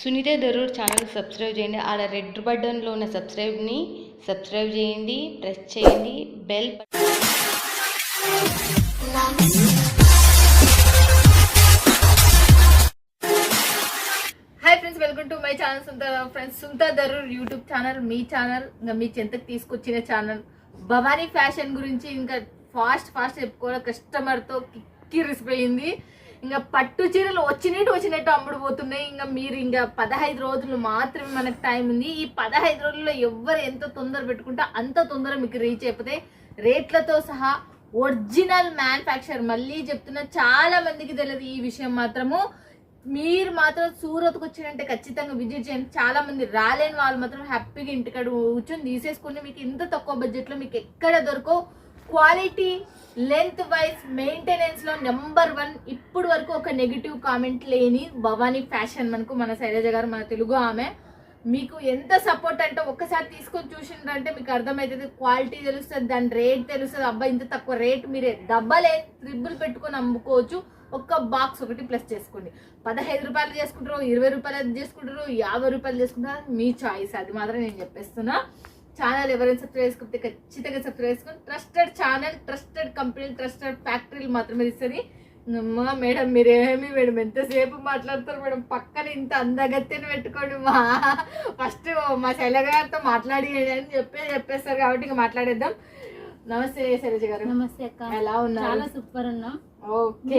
Sunitha Darur channel subscribe చేయండి. ఆడ red బటన్లో ఉన్న సబ్స్క్రైబ్ని సబ్స్క్రైబ్ చేయండి. ప్రెస్ చేయండి. Bell hi friends welcome to my channel సుంత friends సుంత Darur YouTube channel మీ ఛానల్ ఇంకా మీ చెంతకు తీసుకొచ్చిన ఛానల్ భవానీ ఫ్యాషన్ గురించి ఇంకా ఫాస్ట్ ఫాస్ట్ చెప్పుకోవాలి. కస్టమర్తో కిక్కిరిసిపోయింది ఇంకా పట్టు చీరలు వచ్చినట్టు వచ్చినట్టు అమ్ముడు పోతున్నాయి. ఇంకా మీరు ఇంకా పదహైదు రోజులు మాత్రమే మనకు టైం ఉంది. ఈ పదహైదు రోజుల్లో ఎవరు ఎంత తొందర పెట్టుకుంటే అంత తొందర మీకు రీచ్ అయిపోతే రేట్లతో సహా ఒరిజినల్ మ్యానుఫ్యాక్చర్ మళ్ళీ చెప్తున్నా చాలా మందికి తెలియదు ఈ విషయం మాత్రము. మీరు మాత్రం సూరత్కి వచ్చినంటే ఖచ్చితంగా విజిట్ చేయండి. చాలా మంది రాలేని వాళ్ళు మాత్రం హ్యాపీగా ఇంటికాడ కూర్చొని తీసేసుకుని మీకు ఇంత తక్కువ బడ్జెట్లో మీకు ఎక్కడ దొరకవు. క్వాలిటీ లెంత్ వైజ్ మెయింటెనెన్స్లో నెంబర్ వన్ ఇప్పుడు వరకు ఒక నెగిటివ్ కామెంట్ లేని భవానీ ఫ్యాషన్ మనకు మన శైలజ గారు మన తెలుగు ఆమె. మీకు ఎంత సపోర్ట్ అంటే ఒక్కసారి తీసుకొని చూసిండ్రంటే మీకు అర్థమవుతుంది క్వాలిటీ తెలుస్తుంది దాని రేట్ తెలుస్తుంది. అబ్బా ఇంత తక్కువ రేట్ మీరే డబ్బలే త్రిబుల్ పెట్టుకొని అమ్ముకోవచ్చు. ఒక్క బాక్స్ ఒకటి ప్లస్ చేసుకోండి. పదహైదు రూపాయలు చేసుకుంటారు ఇరవై రూపాయలు చేసుకుంటారు యాభై రూపాయలు చేసుకుంటారు మీ చాయిస్. అది మాత్రం నేను చెప్పేస్తున్నా. ఛానల్ ఎవరైనా సబ్స్క్రైబ్ చేసుకుంటే ఖచ్చితంగా సబ్స్క్రైబ్ చేసుకుని trusted channel trusted company trusted ఫ్యాక్టరీలు మాత్రమే ఇస్తుంది అమ్మా మేడం మీరేమి మేడం ఎంతసేపు మాట్లాడతారు మేడం? పక్కన ఇంత అందగత్తెని పెట్టుకోండి మా. ఫస్ట్ మా శైల గారితో మాట్లాడి అని చెప్పే చెప్పేస్తారు కాబట్టి ఇంకా మాట్లాడేద్దాం. నమస్తే శైలజ గారు. నమస్తే అక్క. ఎలా ఉన్నారు? చాలా సూపర్ ఉన్నాం ఓకే?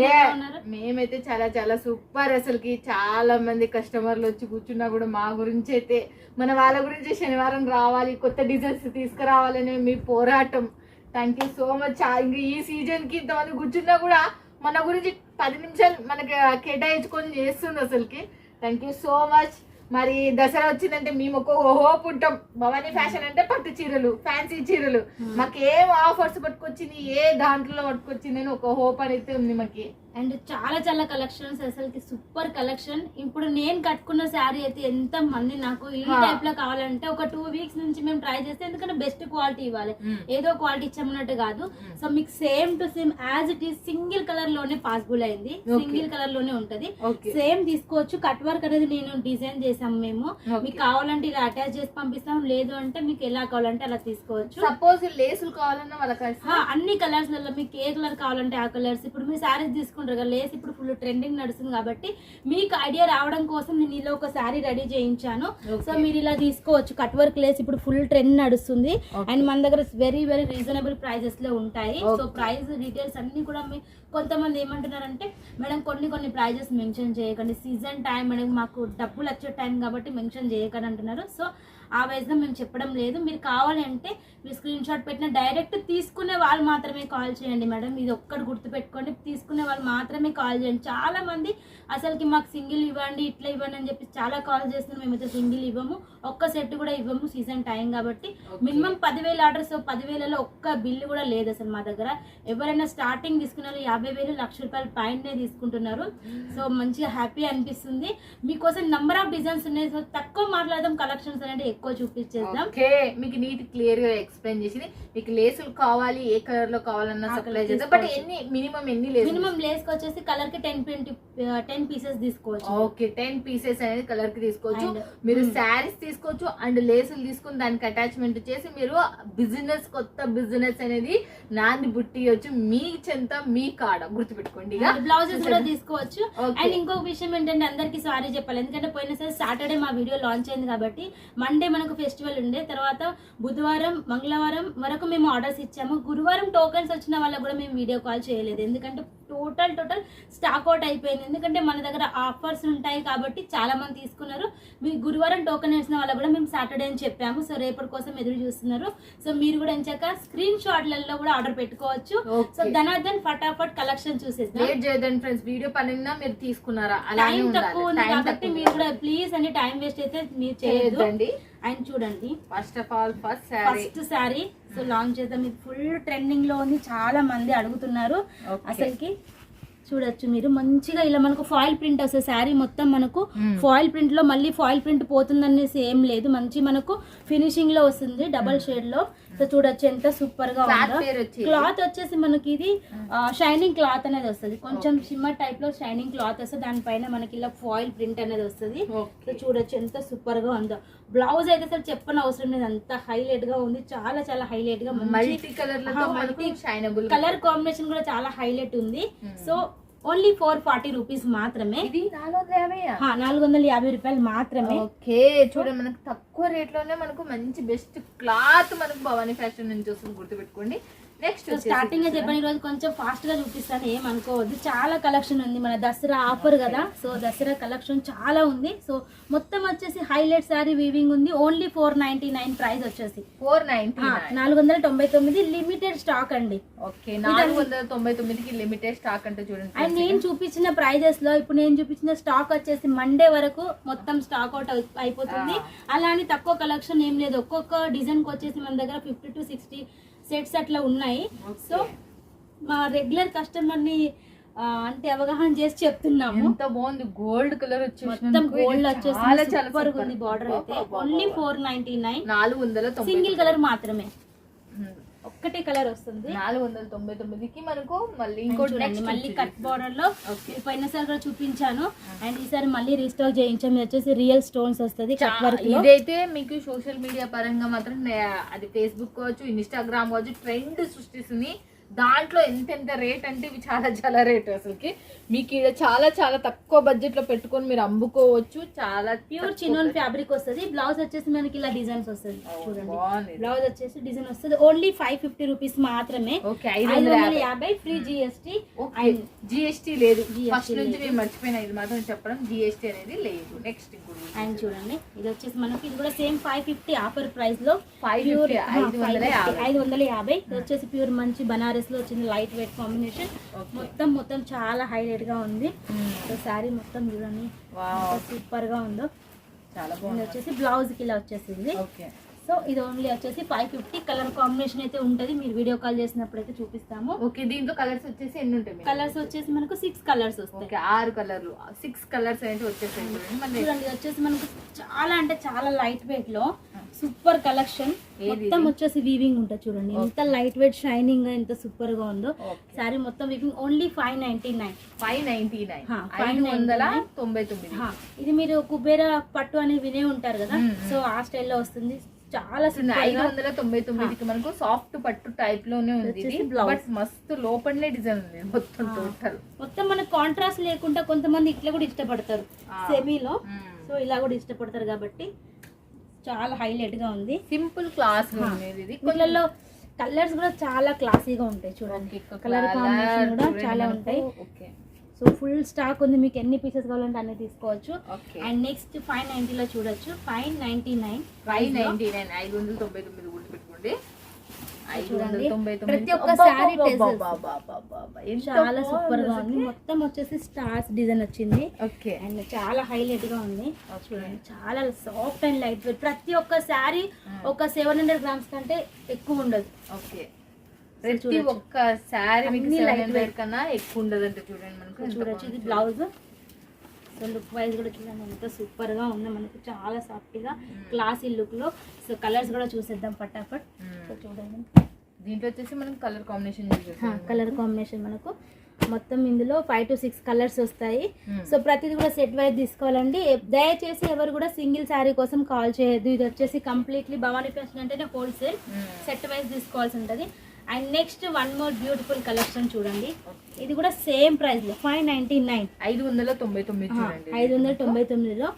మేమైతే చాలా చాలా సూపర్ అసలుకి. చాలా మంది కస్టమర్లు వచ్చి కూర్చున్నా కూడా మా గురించి అయితే మన వాళ్ళ గురించి శనివారం రావాలి కొత్త డిజైన్స్ తీసుకురావాలనే మీ పోరాటం. థ్యాంక్ యూ సో మచ్ ఇంకా ఈ సీజన్కి ఇంతమంది కూర్చున్నా కూడా మన గురించి పది నిమిషాలు మనకి కేటాయించుకొని చేస్తుంది అసలుకి. థ్యాంక్ యూ సో మచ్ మరి దసరా వచ్చిందంటే మేము ఒక హోప్ ఉంటాం భవానీ ఫ్యాషన్ అంటే పట్టు చీరలు ఫ్యాన్సీ చీరలు. మాకు ఏం ఆఫర్స్ పట్టుకొచ్చింది ఏ దాంట్లో పట్టుకొచ్చింది అని ఒక హోప్ అనేది ఉంది మాకి. అండ్ చాలా చాలా కలెక్షన్స్ అసలుకి సూపర్ కలెక్షన్. ఇప్పుడు నేను కట్టుకున్న శారీ అయితే ఎంత మంది నాకు ఈ. టైప్లో కావాలంటే ఒక టూ వీక్స్ నుంచి మేము ట్రై చేస్తే ఎందుకంటే బెస్ట్ క్వాలిటీ ఇవ్వాలి. ఏదో క్వాలిటీ ఇచ్చామన్నట్టు కాదు. సో మీకు same to same as it is single కలర్లోనే పాసిబుల్ అయింది. సింగిల్ కలర్లోనే ఉంటది. సేమ్ తీసుకోవచ్చు. కట్ వర్క్ అనేది నేను డిజైన్ చేసాము మేము. మీకు కావాలంటే ఇలా అటాచ్ చేసి పంపిస్తాం. లేదు అంటే మీకు ఎలా కావాలంటే అలా తీసుకోవచ్చు. సపోజ్ లేసులు కావాలన్నా అన్ని కలర్స్ మీకు ఏ కలర్ కావాలంటే ఆ కలర్స్ ఇప్పుడు మీరు శారీస్ తీసుకుంటారు కదా లేస్ ఇప్పుడు ఫుల్ ట్రెండింగ్ నడుస్తుంది కాబట్టి మీకు ఐడియా రావడం కోసం నేను ఇలా ఒక శారీ రెడీ చేయించాను. సో మీరు ఇలా తీసుకోవచ్చు కట్ వర్క్ లేస్ ఇప్పుడు ఫుల్ ట్రెండ్ నడుస్తుంది. అండ్ మన దగ్గర వెరీ వెరీ రీజనబుల్ ప్రైజెస్లో ఉంటాయి సో. ప్రైస్ డీటెయిల్స్ అన్ని కూడా మీ కొంతమంది ఏమంటున్నారంటే మేడం కొన్ని కొన్ని ప్రైజెస్ మెన్షన్ చేయకండి సీజన్ టైం మేడం మాకు డబ్బులు వచ్చే టైం కాబట్టి మెన్షన్ చేయకండి అంటున్నారు సో ఆ వైజ్గా మేము చెప్పడం లేదు. మీరు కావాలి అంటే మీరు స్క్రీన్ షాట్ పెట్టిన డైరెక్ట్ తీసుకునే వాళ్ళు మాత్రమే కాల్ చేయండి మేడం. ఇది ఒక్కటి గుర్తుపెట్టుకోండి. తీసుకునే వాళ్ళు మాత్రమే కాల్ చేయండి. చాలా మంది అసలుకి మాకు సింగిల్ ఇవ్వండి ఇట్లా ఇవ్వండి అని చెప్పి చాలా కాల్ చేస్తున్నాం మేమైతే సింగిల్ ఇవ్వము. ఒక్క సెట్ కూడా ఇవ్వము సీజన్ టైం కాబట్టి. మినిమం పదివేల ఆర్డర్స్ పదివేలలో ఒక్క బిల్లు కూడా లేదు అసలు మా దగ్గర. ఎవరైనా స్టార్టింగ్ తీసుకునే వాళ్ళు యాభై వేలు లక్ష రూపాయల పైనే తీసుకుంటున్నారు. సో మంచిగా హ్యాపీ అనిపిస్తుంది. మీకోసం నంబర్ ఆఫ్ డిజైన్స్ ఉన్నాయి. సో తక్కువ మాట్లాడదాం కలెక్షన్స్ అనేది ఎక్కువ చూపించేద్దాం. మీకు నీట్ క్లియర్గా ఎక్స్ప్లెయిన్ చేసింది. మీకు లేసులు కావాలి ఏ కలర్లో కావాలన్నా సప్లై చేద్దాం. బట్. ఎన్ని మినిమం ఎన్ని లేసు మినిమం లేస్ వచ్చేసి కలర్కి టెన్ ట్వంటీ టెన్ పీసెస్ తీసుకోవచ్చు. ఓకే. టెన్ పీసెస్ అనేది కలర్కి తీసుకోవచ్చు మీరు. శారీస్ తీసుకోవచ్చు అండ్ లేసులు తీసుకుని దానికి అటాచ్మెంట్ చేసి మీరు బిజినెస్ కొత్త బిజినెస్ అనేది నాంది బుట్టియొచ్చు. మీ చెంత మీ కాడ గుర్తుపెట్టుకోండి. బ్లౌజెస్ కూడా తీసుకోవచ్చు. అండ్ ఇంకొక విషయం ఏంటంటే అందరికి సారీ చెప్పాలి. ఎందుకంటే పోయినసారి సాటర్డే మా వీడియో లాంచ్ అయింది కాబట్టి మండే మనకు ఫెస్టివల్ ఉండే. తర్వాత బుధవారం మంగళవారం వరకు మేము ఆర్డర్స్ ఇచ్చాము. గురువారం టోకెన్స్ వచ్చిన వాళ్ళకి కూడా మేము వీడియో కాల్ చేయలేదు. ఎందుకంటే టోటల్ టోటల్ స్టాక్ అవుట్ అయిపోయింది. ఎందుకంటే మన దగ్గర ఆఫర్స్ ఉంటాయి కాబట్టి చాలా మంది తీసుకున్నారు. మీ గురువారం టోకెన్ వేసిన వాళ్ళకి కూడా మేము సాటర్డే అని చెప్పాము. సో రేపటి కోసం ఎదురు చూస్తున్నారు. సో మీరు కూడా ఎంచాక స్క్రీన్ షాట్లలో కూడా ఆర్డర్ పెట్టుకోవచ్చు. సో. ధనార్దన్ ఫటాఫట్ కలెక్షన్ లేట్ చేయదండి ఫ్రెండ్స్ వీడియో పనినా మీరు తీసుకున్నారా? టైం తక్కువ ఉంది కాబట్టి మీరు కూడా ప్లీజ్ అని టైం వేస్ట్ అయితే మీరు చేయొద్దు. చేయొద్దండి. అండ్ చూడండి first of all first first sari so launch చేద్దాం. ఇది ఫుల్ ట్రెండింగ్లో ఉంది. చాలా మంది అడుగుతున్నారు. అసలుకి చూడొచ్చు మీరు. మంచిగా ఇలా మనకు ఫాయిల్ ప్రింట్ వస్తుంది శారీ మొత్తం మనకు Hmm. ఫాయిల్ ప్రింట్లో మళ్ళీ ఫాయిల్ ప్రింట్ పోతుందనేసి ఏం లేదు. మంచి మనకు ఫినిషింగ్లో వస్తుంది. డబల్ షేడ్లో. సో చూడొచ్చు ఎంత సూపర్గా ఉందో. క్లాత్ వచ్చేసి మనకి ఇది షైనింగ్ క్లాత్ అనేది వస్తుంది. కొంచెం షిమ్మర్ టైప్లో షైనింగ్ క్లాత్ వస్తుంది. దానిపైన మనకి ఇలా ఫాయిల్ ప్రింట్ అనేది వస్తుంది. సో చూడొచ్చు ఎంత సూపర్గా ఉందో. బ్లౌజ్ అయితే అసలు చెప్పని అవసరం లేదు. అంత హైలైట్గా ఉంది. చాలా చాలా హైలైట్గా మల్టీ కలర్ కలర్ కాంబినేషన్ కూడా చాలా హైలైట్ ఉంది. So only four forty rupees మాత్రమే. ఇది నాలుగు వందల యాభై నాలుగు వందల యాభై రూపాయలు మాత్రమే. ఓకే చూడండి మనకు తక్కువ రేట్లోనే మనకు మంచి బెస్ట్ క్లాత్ మనకు భవానీ ఫ్యాషన్ నుంచి వస్తుంది గుర్తుపెట్టుకోండి. నెక్స్ట్ స్టార్టింగ్గా చెప్పని రోజు కొంచెం ఫాస్ట్గా చూపిస్తాను ఏం అనుకోవద్దు. చాలా కలెక్షన్ ఉంది మన దసరా ఆఫర్ కదా. సో దసరా కలెక్షన్ చాలా ఉంది. సో మొత్తం వచ్చేసి హైలైట్ సారీ వీవింగ్ ఉంది. Only four ninety nine price వచ్చేసి. ఫోర్ నైన్టీ నాలుగు వందల తొంభై తొమ్మిది లిమిటెడ్ స్టాక్ అండి. ఓకే నాలుగు వందల తొంభై తొమ్మిదికి లిమిటెడ్ స్టాక్ అంటే చూడండి అండ్ నేను చూపించిన ప్రైజెస్లో ఇప్పుడు నేను చూపించిన స్టాక్ వచ్చేసి మండే వరకు మొత్తం స్టాక్ అవుట్ అయిపోతుంది. అలా అని తక్కువ కలెక్షన్ ఏం లేదు. ఒక్కొక్క డిజైన్కి వచ్చేసి మన దగ్గర ఫిఫ్టీ టు సిక్స్టీ సెట్స్ అట్లా ఉన్నాయి. సో మా రెగ్యులర్ కస్టమర్ని అంటే అవగాహన చేసి చెప్తున్నాము. ఎంత బాగుంది. గోల్డ్ కలర్ వచ్చేసి మొత్తం గోల్డ్ వచ్చేసి సూపర్. ఉంది బార్డర్ అయితే. ఓన్లీ ఫోర్ నైన్టీ నైన్ నాలుగు వందల సింగిల్ కలర్ మాత్రమే. ఒక్కటే కలర్ వస్తుంది. నాలుగు వందల తొంభై తొమ్మిదికి మనకు మళ్ళీ ఇంకోటి మళ్ళీ. కట్ బార్డర్లో పోయినసారి కూడా చూపించాను. అండ్ ఈసారి మళ్ళీ రీస్టాక్ చేయించాం. ఇది వచ్చేసి రియల్ స్టోన్స్ వస్తుంది ఇదైతే మీకు సోషల్ మీడియా పరంగా మాత్రం అది ఫేస్బుక్ కావచ్చు ఇన్స్టాగ్రామ్ కావచ్చు ట్రెండ్ సృష్టిస్తుంది. దాంట్లో ఎంత ఎంత రేట్ అంటే ఇవి చాలా చాలా రేట్ అసలుకి. మీకు ఇక్కడ చాలా చాలా తక్కువ బడ్జెట్లో పెట్టుకొని మీరు అమ్ముకోవచ్చు. చాలా ప్యూర్ చిన్నోన్ ఫ్యాబ్రిక్ వస్తుంది. బ్లౌజ్ వచ్చేసి మనకి ఇలా డిజైన్స్ వస్తుంది. చూడండి. బ్లౌజ్ వచ్చేసి డిజైన్ వస్తుంది. ఓన్లీ ఫైవ్ ఫిఫ్టీ రూపీస్ మాత్రమే. యాభై. ఫ్రీ జిఎస్టీ జిఎస్టీ లేదు. ఫస్ట్ నుంచి మర్చిపోయినా ఇది మాత్రం చెప్పడం జిఎస్టీ అనేది లేదు. నెక్స్ట్ అండ్ చూడండి. ఇది వచ్చేసి మనకి ఇది కూడా సేమ్ ఫైవ్ ఫిఫ్టీ ఆఫర్ ప్రైస్లో ఫైవ్ ప్యూర్ ఐదు వందల యాభై. ఐదు వందల యాభై. ఇది వచ్చేసి ప్యూర్ మంచి బనారస్ లో వచ్చింది లైట్ వెయిట్ కాంబినేషన్. మొత్తం మొత్తం చాలా హైలైట్గా ఉంది సో శారీ మొత్తం చూడండి. వావ్. సూపర్గా ఉందో. చాలా బాగుంది. వచ్చేసి బ్లౌజ్కి ఇలా వచ్చేసింది. ఓకే. సో ఇది ఓన్లీ వచ్చేసి ఫైవ్ ఫిఫ్టీ కలర్ కాంబినేషన్ అయితే ఉంటది. మీరు వీడియో కాల్ చేసినప్పుడు అయితే చూపిస్తాము. ఓకే దీంట్లో కలర్స్ వచ్చేసి ఎన్ని ఉంటాయి? కలర్స్ వచ్చేసి మనకు సిక్స్ కలర్స్ వస్తాయి. ఆరు కలర్లు సిక్స్ కలర్స్ అయితే వచ్చేసాయి చూడండి వచ్చేసి మనకు చాలా అంటే చాలా లైట్ వెయిట్లో సూపర్ కలెక్షన్ మొత్తం వచ్చేసి వీవింగ్ ఉంటుంది చూడండి. ఎంత లైట్ వెయిట్ షైనింగ్గా ఎంత సూపర్గా ఉందో. సారీ మొత్తం weaving only five ninety nine five ninety nine ఐదు వందల 599. తొంభై తొమ్మిది. ఇది మీరు కుబేర పట్టు అని వినే ఉంటారు కదా. సో ఆ స్టైల్లో వస్తుంది. చాలా ఐదు వందల తొంభై తొమ్మిదికి మనకు సాఫ్ట్ పట్టు టైప్లోనే ఉంది. బట్ మస్తు లోపలనే డిజైన్ ఉంది మొత్తం టోటల్ మొత్తం మనకు కాంట్రాస్ట్ లేకుండా కొంతమంది ఇట్లా కూడా ఇష్టపడతారు. సెమీలో సో ఇలా కూడా ఇష్టపడతారు కాబట్టి చాలా హైలైట్గా ఉంది. సింపుల్ క్లాస్ ఇది. కలర్స్ కూడా చాలా క్లాసీగా ఉంటాయి చూడండి. కలర్ కాంబినేషన్ కూడా చాలా ఉంటాయి. ఓకే సో ఫుల్ స్టాక్ ఉంది మీకు ఎన్ని పీసెస్ కావాలంటే అన్ని తీసుకోవచ్చు. అండ్ నెక్స్ట్ ఫైవ్ నైన్టీలో చూడొచ్చు. Five ninety nine five ninety nine ఐదు వందల తొంభై తొమ్మిది గుర్తు పెట్టుకోండి. ఐదు వందల చూడండి. తొంభై తొమ్మిది ప్రతి ఒక్క చాలా సూపర్గా ఉంది. మొత్తం వచ్చేసి స్టార్స్ డిజైన్ వచ్చింది. ఓకే అండ్ చాలా హైలైట్గా ఉంది. చూడండి చాలా సాఫ్ట్ అండ్ లైట్ వెయిట్ ప్రతి ఒక్క శారీ ఒక సెవెన్ హండ్రెడ్ గ్రామ్స్ కంటే ఎక్కువ ఉండదు. ఓకే ప్రతి. ఒక్క శారీ మీకు సెవెన్ weight. కన్నా ఎక్కువ ఉండదంటే చూడండి మనకు చూడొచ్చు. ఇది. బ్లౌజ్. సో లుక్ వైజ్ కూడా చూడండి ఎంత సూపర్గా ఉంది మనకు. చాలా సాఫ్ట్గా క్లాసీ లుక్లో సో కలర్స్ కూడా చూసేద్దాం పటాపట్. సో. చూడండి. దీంట్లో వచ్చేసి మనం కలర్ కాంబినేషన్ కలర్ కాంబినేషన్ మనకు. మొత్తం ఇందులో ఫైవ్ టు సిక్స్ కలర్స్ వస్తాయి. సో ప్రతిది కూడా సెట్ వైజ్ తీసుకోవాలండి. దయచేసి ఎవరు కూడా సింగిల్ శారీ కోసం కాల్ చేయొద్దు. ఇది వచ్చేసి కంప్లీట్లీ భవానీ ఫ్యాషన్ అంటేనే హోల్సేల్ సెట్ వైజ్ తీసుకోవాల్సి ఉంటుంది. And next one more beautiful collection చూడండి. ఇది కూడా సేమ్ ప్రైస్లో ఫైవ్ నైన్టీ నైన్ ఐదు వందల తొంభై తొమ్మిది ఐదు వందల తొంభై తొమ్మిదిలో.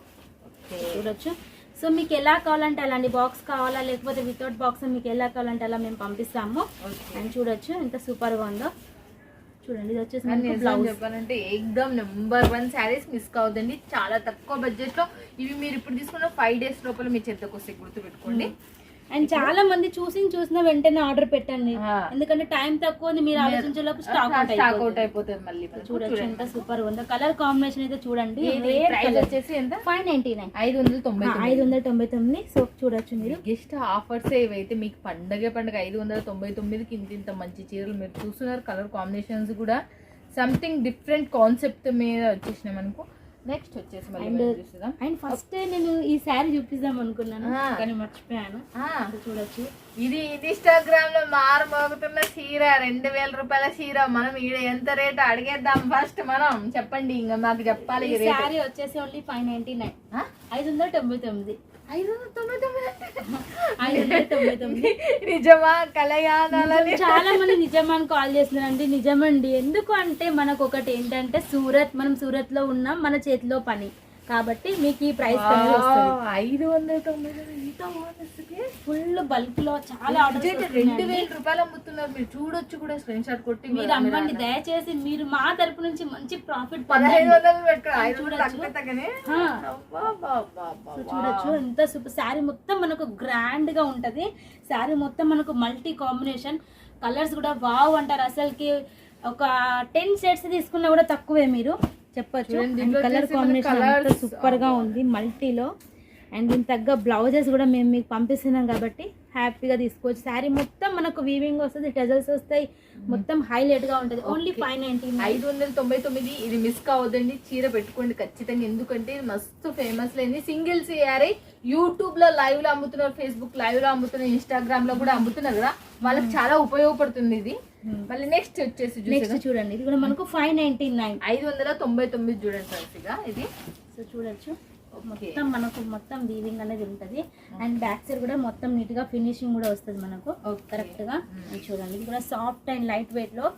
చూడొచ్చు. సో మీకు ఎలా కావాలంటే అలాంటి బాక్స్ కావాలా లేకపోతే వితౌట్ బాక్స్ మీకు ఎలా కావాలంటే అలా మేము పంపిస్తాము. అండ్ చూడొచ్చు ఎంత సూపర్గా ఉందో. చూడండి ఇది వచ్చేసి బ్లౌజ్ చెప్పాలంటే ఎక్దమ్ నెంబర్ వన్ శారీస్ మిస్ కావద్దండి. చాలా తక్కువ బడ్జెట్లో. ఇవి మీరు ఇప్పుడు తీసుకున్న ఫైవ్ డేస్ లోపల మీ చెత్తకు వస్తే గుర్తు పెట్టుకోండి అండ్ చాలా మంది చూసి చూసిన వెంటనే ఆర్డర్ పెట్టండి. ఎందుకంటే టైం తక్కువ ఉంది మీరు ఆలోచించే లోపు స్టాక్ అవుట్ స్టాక్ అవుట్ అయిపోతుంది. మళ్ళీ. చూడొచ్చు ఎంత సూపర్ ఉందో. కలర్ కాంబినేషన్ అయితే చూడండి. వచ్చేసి ఎంత? ఫైవ్ నైన్టీ నైన్ ఐదు వందల తొంభై ఐదు వందల తొంభై తొమ్మిది. సో చూడొచ్చు మీరు. బిగ్గెస్ట్ ఆఫర్స్ ఏవైతే మీకు పండగ పండగ ఐదు వందల తొంభై తొమ్మిదికి ఇంత ఇంత మంచి చీరలు మీరు చూస్తున్నారు కలర్ కాంబినేషన్స్ కూడా సంథింగ్ డిఫరెంట్ కాన్సెప్ట్ మీద వచ్చేసినాయి మనకు. నెక్స్ట్ వచ్చేసి చూద్దాం అండ్ ఫస్ట్ నేను ఈ శారీ చూపిద్దాం అనుకున్నాను. కానీ మర్చిపోయాను. ఆ, ఇది చూడొచ్చు. ఇది ఇన్స్టాగ్రామ్లో మారు మోగుతున్న చీర రెండు వేల రూపాయల చీర. మనం ఈడ ఎంత రేట్ అడిగేద్దాం ఫస్ట్ మనం. చెప్పండి ఇంకా మాకు చెప్పాలి శారీ వచ్చేసి ఓన్లీ ఫైవ్ నైన్టీ నైన్? ఐదు వందల తొంభై తొమ్మిది. నిజమా? చాలా మంది నిజమని కాల్ చేస్తున్నారండి. నిజమండి. ఎందుకు అంటే మనకు ఒకటి ఏంటంటే సూరత్ మనం సూరత్లో ఉన్నాం మన చేతిలో పని. కాబట్టి మీకు ఈ ప్రైస్ ఐదు వందల తొంభై తొమ్మిది ఫుల్ బల్క్లో చాలా ఆర్డర్స్ నిజంగా రెండు వేల రూపాయలు అమ్ముతున్నారు. మీరు చూడొచ్చు కూడా స్క్రీన్ షాట్ కొట్టి మీరు అమ్మండి దయచేసి మీరు మా తరపు నుంచి మంచి ప్రాఫిట్ పదహైదు చూడొచ్చు. ఎంత సూపర్ శారీ మొత్తం మనకు గ్రాండ్గా ఉంటది. శారీ మొత్తం మనకు మల్టీ కాంబినేషన్ కలర్స్ కూడా వావ్ అంటారు. అసలుకి ఒక టెన్ సెట్స్ తీసుకున్నా కూడా తక్కువే మీరు. చెప్పొచ్చు. కలర్ కాంబినేషన్ సూపర్గా ఉంది. మల్టీలో అండ్ దీని తగ్గ బ్లౌజెస్ కూడా మేము మీకు పంపిస్తున్నాం కాబట్టి హ్యాపీగా తీసుకోవచ్చు. శారీ మొత్తం మనకు వీవింగ్ వస్తుంది టెజల్స్ వస్తాయి మొత్తం హైలైట్గా ఉంటుంది. ఓన్లీ ఫైవ్ నైన్టీ ఐదు వందల తొంభై తొమ్మిది ఇది మిస్ కావద్దండి. చీర పెట్టుకోండి ఖచ్చితంగా. ఎందుకంటే ఇది మస్తు ఫేమస్ లేని సింగిల్ సిఆర్ఐ యూట్యూబ్లో లైవ్లో అమ్ముతున్నారు ఫేస్బుక్ లైవ్లో అమ్ముతున్నారు ఇన్స్టాగ్రామ్లో కూడా అమ్ముతున్నారు కదా. వాళ్ళకి చాలా ఉపయోగపడుతుంది ఇది. మళ్ళీ నెక్స్ట్ వచ్చేసి నెక్స్ట్ చూడండి. ఇది కూడా మనకు ఫైవ్ నైన్టీ నైన్ ఐదు వందల తొంభై తొమ్మిది చూడండి ఫ్రెండ్స్ ఇది. సో చూడొచ్చు. మొత్తం మనకు మొత్తం వీవింగ్ అనేది ఉంటది. అండ్ బ్యాక్ సైడ్ కూడా మొత్తం నీట్గా ఫినిషింగ్ కూడా వస్తుంది మనకు. కరెక్ట్గా. ఇది చూడండి. ఇది కూడా సాఫ్ట్ అండ్ లైట్ వెయిట్లో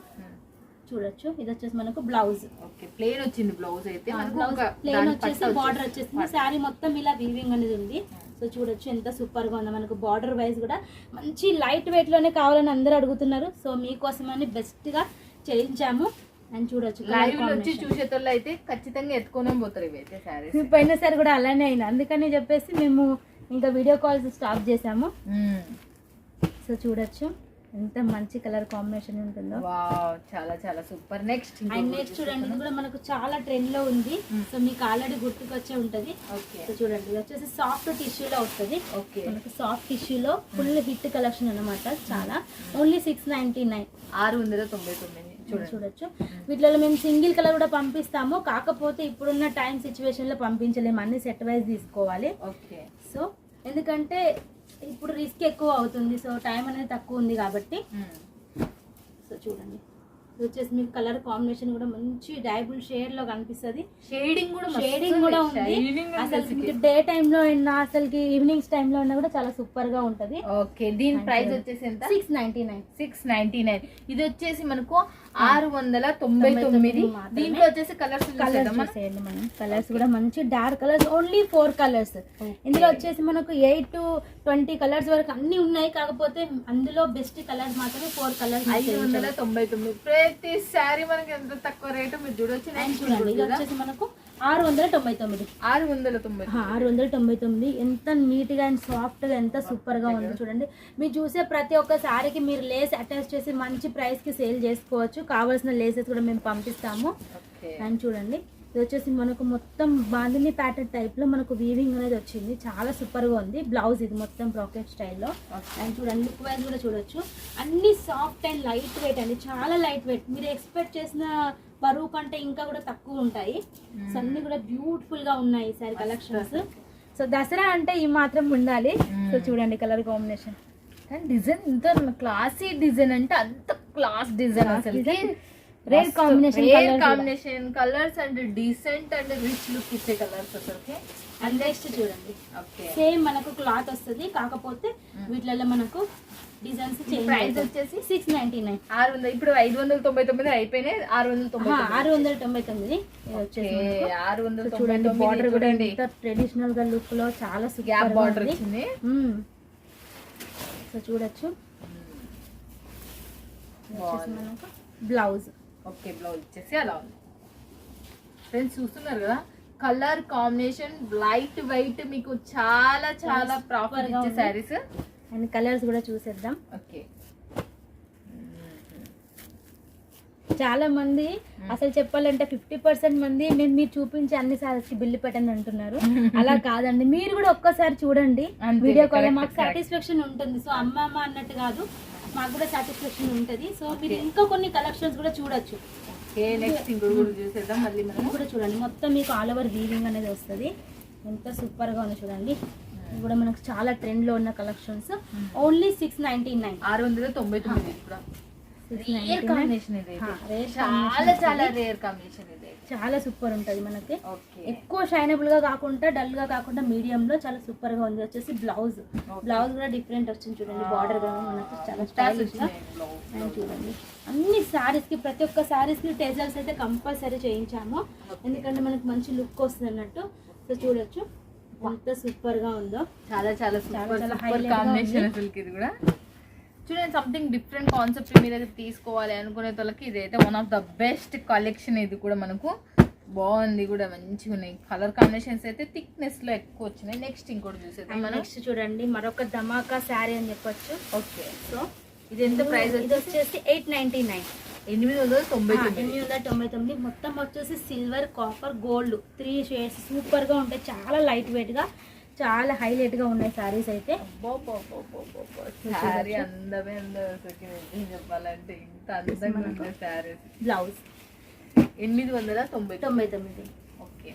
చూడొచ్చు. ఇది వచ్చేసి మనకు బ్లౌజ్ ఓకే ప్లేన్ వచ్చింది బ్లౌజ్ అయితే ప్లేన్ వచ్చేసి బార్డర్ వచ్చేసి- వచ్చేసింది. శారీ మొత్తం ఇలా వీవింగ్ అనేది ఉంది. సో చూడొచ్చు ఎంత సూపర్గా ఉందో. మనకు బార్డర్ వైజ్ కూడా మంచి లైట్ వెయిట్లోనే కావాలని అందరూ అడుగుతున్నారు. సో మీకోసమని బెస్ట్గా చేయించాము. అండ్ చూడొచ్చు. లైవ్ వచ్చి. చూసేటోళ్ళు అయితే ఖచ్చితంగా ఎత్తుకొనే పోతారు ఇవైతే సారీస్ పోయినసారి కూడా అలానే అయింది అందుకని చెప్పేసి మేము ఇంకా వీడియో కాల్స్ స్టాప్ చేసాము. సో చూడొచ్చు. ఎంత మంచి కలర్ కాంబినేషన్ ఉంటుందో. చాలా చాలా సూపర్ నెక్స్ట్ అండ్ నెక్స్ట్ చూడండి ఇది కూడా మనకు చాలా ట్రెండ్లో ఉంది. సో మీకు ఆల్రెడీ గుర్తుకొచ్చే ఉంటది. ఓకే. సో చూడండి ఇది వచ్చేసి సాఫ్ట్ టిష్యూలో వస్తుంది. ఓకే. మనకు సాఫ్ట్ టిష్యూలో ఫుల్ హిట్ కలెక్షన్ అన్నమాట చాలా. ఓన్లీ సిక్స్ నైన్టీ నైన్ ఆరు వందల తొంభై తొమ్మిది. చూడొచ్చు. వీటిలో మేము సింగిల్ కలర్ కూడా పంపిస్తాము. కాకపోతే ఇప్పుడున్న టైం సిచ్యువేషన్లో పంపించలేము. అన్ని సెట్ వైజ్ తీసుకోవాలి. ఓకే. సో ఎందుకంటే ఇప్పుడు రిస్క్ ఎక్కువ అవుతుంది. సో టైం అనేది తక్కువ ఉంది కాబట్టి. సో చూడండి. వచ్చేసి మీకు కలర్ కాంబినేషన్ కూడా మంచి డైబుల్ షేడ్లో కనిపిస్తుంది. షేడింగ్ కూడా షేడింగ్ కూడా ఉంది. అసలు మీకు డే టైమ్లో అయినా అసలుకి ఈవినింగ్స్ టైమ్లో అయినా కూడా చాలా సూపర్గా ఉంటది. ఓకే. దీని ప్రైస్ వచ్చేసి ఎంత? Six ninety nine. Six ninety nine. ఇది వచ్చేసి మనకు ఆరు వందల తొంభై తొమ్మిది. దీంట్లో వచ్చేసి కలర్స్ కలర్స్ చూసేయండి మనం. కలర్స్ కూడా మంచి dark colours only four colours ఇందులో వచ్చేసి మనకు ఎయిట్ టు ట్వంటీ కలర్స్ వరకు అన్ని ఉన్నాయి. కాకపోతే అందులో బెస్ట్ కలర్స్ మాత్రమే ఫోర్ కలర్స్ ఐదు వందల తొంభై తొమ్మిది. ప్రతి శారీ మనకి ఎంత తక్కువ రేటు మీరు చూడొచ్చు. చూడండి ఇది వచ్చేసి మనకు ఆరు వందల తొంభై తొమ్మిది. ఆరు వందల తొంభై ఆరు వందల తొంభై తొమ్మిది. ఎంత నీట్గా అండ్ సాఫ్ట్గా ఎంత సూపర్గా ఉంది చూడండి. మీరు చూసే ప్రతి ఒక్క సారీకి మీరు లేస్ అటాచ్ చేసి మంచి ప్రైస్కి సేల్ చేసుకోవచ్చు. కావాల్సిన లేసెస్ కూడా మేము పంపిస్తాము. అండ్ చూడండి ఇది వచ్చేసి మనకు మొత్తం బాందిని ప్యాటర్న్ టైప్లో మనకు వీవింగ్ అనేది వచ్చింది. చాలా సూపర్గా ఉంది. బ్లౌజ్ ఇది మొత్తం బ్రాకెట్ స్టైల్లో. అండ్ చూడండి లుక్ వైజ్ కూడా చూడొచ్చు. అన్ని సాఫ్ట్ అండ్ లైట్ వెయిట్ అండి. చాలా లైట్ వెయిట్. మీరు ఎక్స్పెక్ట్ చేసిన బరువు కంటే ఇంకా కూడా తక్కువ ఉంటాయి. సో అన్ని కూడా బ్యూటిఫుల్గా ఉన్నాయి ఈసారి కలెక్షన్స్. సో దసరా అంటే ఈ మాత్రం ఉండాలి. సో చూడండి కలర్ కాంబినేషన్. కానీ డిజైన్ ఇంత క్లాసీ డిజైన్ అంటే అంత క్లాస్ డిజైన్ అసలు rare combination combination colours and decent and rich look ఇచ్చే కలర్స్ అసలు అండ్ నెక్స్ట్ చూడండి. సేమ్ మనకు క్లాత్ వస్తుంది. కాకపోతే వీటిలలో మనకు డిజైన్స్ ప్రైస్ వచ్చేసి సిక్స్ నైన్టీ నైన్ ఆరు వందలు ఇప్పుడు ఐదు వందల తొంభై తొమ్మిది అయిపోయినాయి ఆరు వందల తొంభై. ఆరు వందల తొంభై తొమ్మిది. ఆరు వందల చూడండి బార్డర్ కూడా ఎంత ట్రెడిషనల్గా లుక్లో చాలా గ్యాప్ బార్డర్ వచ్చింది. సో చూడొచ్చు. బ్లౌజ్ ఓకే బ్లౌజ్ వచ్చేసి అలా ఉంది. ఫ్రెండ్స్ చూస్తున్నారు కదా? కలర్ కాంబినేషన్ లైట్ వైట్ మీకు చాలా చాలా గా ఇచ్చే. శారీస్ అండ్ కలర్స్ కూడా చూసేద్దాం. ఓకే. చాలా మంది అసలు చెప్పాలంటే ఫిఫ్టీ పర్సెంట్ మంది మేము మీరు చూపించే అన్ని సారీస్కి బిల్లు పెట్టండి అంటున్నారు. అలా కాదండి. మీరు కూడా ఒక్కసారి చూడండి. వీడియో కాల్ మాకు. సాటిస్ఫాక్షన్ ఉంటుంది. సో అమ్మ అమ్మ అన్నట్టు కాదు మాకు కూడా సాటిస్ఫాక్షన్ ఉంటుంది. సో మీరు ఇంకా కొన్ని కలెక్షన్స్ కూడా చూడొచ్చు. కూడా చూడండి. మొత్తం మీకు ఆల్ ఓవర్ వీవింగ్ అనేది వస్తుంది. ఎంత సూపర్గా ఉంది చూడండి. ఇది కూడా మనకు చాలా ట్రెండ్లో ఉన్న collections only six ninety nine ఆరు వందల తొంభై తొమ్మిది రేర్ కాంబినేషన్ ఇది చాలా చాలా రేర్ కాంబినేషన్ ఇది చాలా సూపర్ ఉంటుంది మనకి. ఎక్కువ షైనబుల్గా కాకుండా డల్గా కాకుండా మీడియం లో చాలా సూపర్గా ఉంది. వచ్చేసి బ్లౌజ్ బ్లౌజ్ కూడా డిఫరెంట్ వచ్చింది చూడండి. బార్డర్ కూడా మనకు చాలా స్టైలిష్గా. చూడండి. అన్ని సారీస్కి ప్రతి ఒక్క సారీస్కి టేజర్స్ అయితే కంపల్సరీ చేయించాము. ఎందుకంటే మనకి మంచి లుక్ వస్తుంది అన్నట్టు. సో చూడొచ్చు. ఎంత సూపర్గా ఉందో. చాలా చాలా సూపర్ సూపర్ కాంబినేషన్. అసలు ఇది కూడా. చూడండి సంథింగ్ డిఫరెంట్ కాన్సెప్ట్ మీద తీసుకోవాలి అనుకునే వాళ్ళకి ఇదైతే one of the best collection ఇది కూడా మనకు. బాగుంది కూడా మంచిగా ఉన్నాయి. కలర్ కాంబినేషన్స్ అయితే థిక్నెస్లో ఎక్కువ వచ్చినాయి. నెక్స్ట్ ఇంకోటి మనం. నెక్స్ట్ చూడండి మరొక ధమాకా శారీ అని చెప్పొచ్చు. ఓకే సో ఇది ఎంత ప్రైస్ ఇది వచ్చేసి ఎయిట్ నైన్టీ నైన్ ఎనిమిది వందల తొంభై ఎనిమిది వందల తొంభై తొమ్మిది. మొత్తం వచ్చేసి silver copper gold three shades సూపర్గా ఉంటాయి. చాలా లైట్ వెయిట్గా చాలా హైలైట్గా ఉన్నాయి సారీస్ అయితే. శారీ అందమే చెప్పాలంటే ఇంత అందంగా శారీస్ బ్లౌజ్ ఎనిమిది వందల తొంభై తొంభై తొమ్మిది. ఓకే.